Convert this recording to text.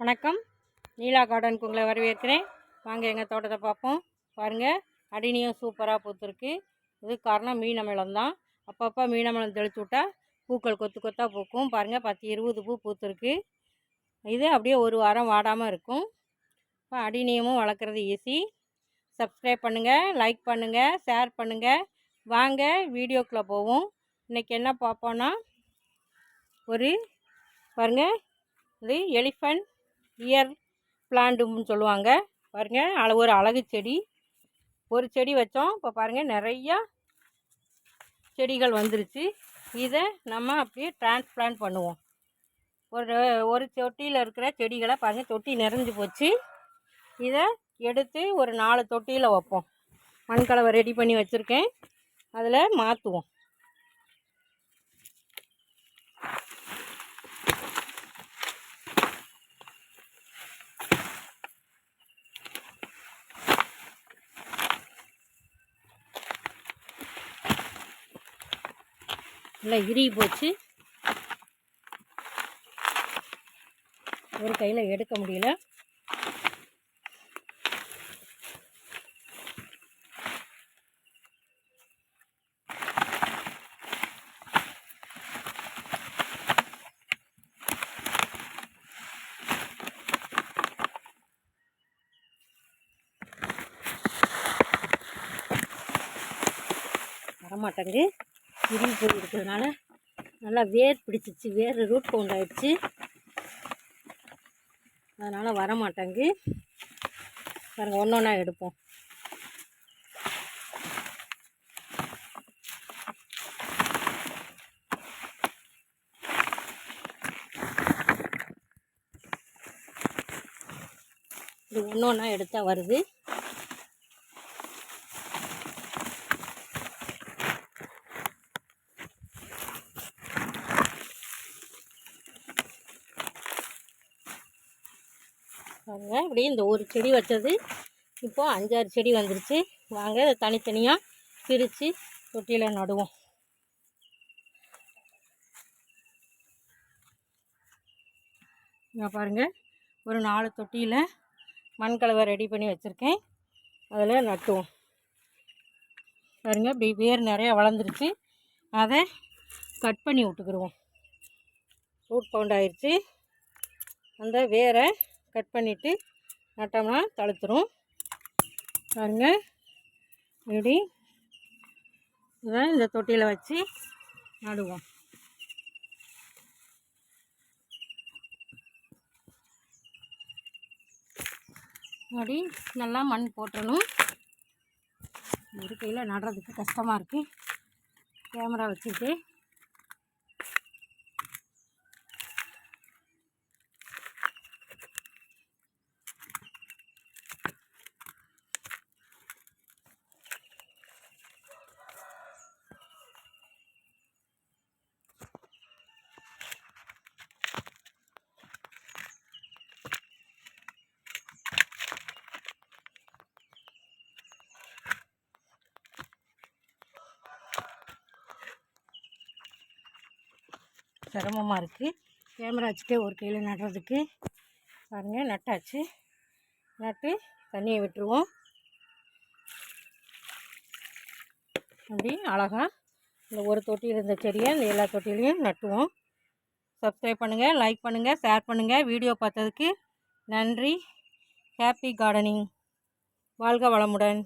வணக்கம். நீலா கார்டனுக்கு உங்களை வரவேற்கிறேன். வாங்க எங்கள் தோட்டத்தை பார்ப்போம். பாருங்கள் அடினியும் சூப்பராக பூத்துருக்கு. இது காரணம் மீனமிளம் தான் அப்பப்போ மீனமிளம் தெளிச்சு விட்டா பூக்கள் கொத்து கொத்தாக பூக்கும். பாருங்கள் பத்து இருபது பூ பூத்துருக்கு. இது அப்படியே ஒரு வாரம் வாடாமல் இருக்கும். இப்போ அடினியமும் வளர்க்குறது ஈஸி சப்ஸ்கிரைப் பண்ணுங்கள் லைக் பண்ணுங்கள் ஷேர் பண்ணுங்கள் வாங்க வீடியோக்குள்ளே போவோம். இன்றைக்கி என்ன பார்ப்போன்னா ஒரு பாருங்கள் இது எலிஃபண்ட் இயர் பிளான்ட்டுன்னு சொல்லுவாங்க. பாருங்கள் அழ ஒரு அழகு செடி. ஒரு செடி வச்சோம். இப்போ பாருங்கள் நிறையா செடிகள் வந்துருச்சு. இதை நம்ம அப்படியே டிரான்ஸ்பிளான்ட் பண்ணுவோம். ஒரு ஒரு தொட்டியில் இருக்கிற செடிகளை பாருங்கள் தொட்டி நிறைஞ்சு போச்சு. இதை எடுத்து ஒரு நாலு தொட்டியில் வைப்போம். மண்கலவை ரெடி பண்ணி வச்சுருக்கேன். அதில் மாற்றுவோம் நல்லா இறுகி போச்சு. ஒரு கையில் எடுக்க முடியல. வரமாட்டேங்குது. இறுகி போய் இருக்கிறதுனால நல்லா வேர் பிடிச்சிச்சு வேர் ரூட் பவுண்ட் ஆயிடுச்சு. அதனால் வர மாட்டேங்கு பாருங்கள் ஒன்று ஒன்றா எடுப்போம். இது ஒன்று ஒன்றா எடுத்தால் வருது. பாருங்க. இப்படி இந்த ஒரு செடி வச்சது. இப்போது அஞ்சாறு செடி வந்துருச்சு. வாங்க அதை தனித்தனியாக பிரித்து தொட்டியில் நடுவோம். இங்கே பாருங்கள் ஒரு நாலு தொட்டியில் மண்கலவை ரெடி பண்ணி வச்சுருக்கேன். அதில் நட்டுவோம். பாருங்கள் இப்படி வேர் நிறையா வளர்ந்துருச்சு. அதை கட் பண்ணி விட்டுக்குருவோம். ரூட் பவுண்ட் ஆயிடுச்சு அந்த வேரை கட் பண்ணிவிட்டு நட்டோம்னா தளர்த்துரும் பாருங்கள் இப்படி இதை இந்த தொட்டியில் வச்சு நடுவோம். அப்படி நல்லா மண் போட்டணும். ஒரு கையில் நடுறதுக்கு கஷ்டமாக இருக்குது கேமரா வச்சுக்கிட்டு சிரமமாக இருக்குது கேமரா வச்சுட்டே ஒரு கையில் நடுறதுக்கு பாருங்கள் நட்டாச்சு. நட்டு தண்ணியை விட்டுருவோம். அப்படி அழகாக இந்த ஒரு தொட்டியில் இருந்த செடியை இந்த எல்லா தொட்டிலையும் நட்டுவோம். சப்ஸ்கிரைப் பண்ணுங்கள் லைக் பண்ணுங்கள் ஷேர் பண்ணுங்கள் வீடியோ பார்த்ததுக்கு நன்றி. ஹாப்பி கார்டனிங் வாழ்க வளமுடன்.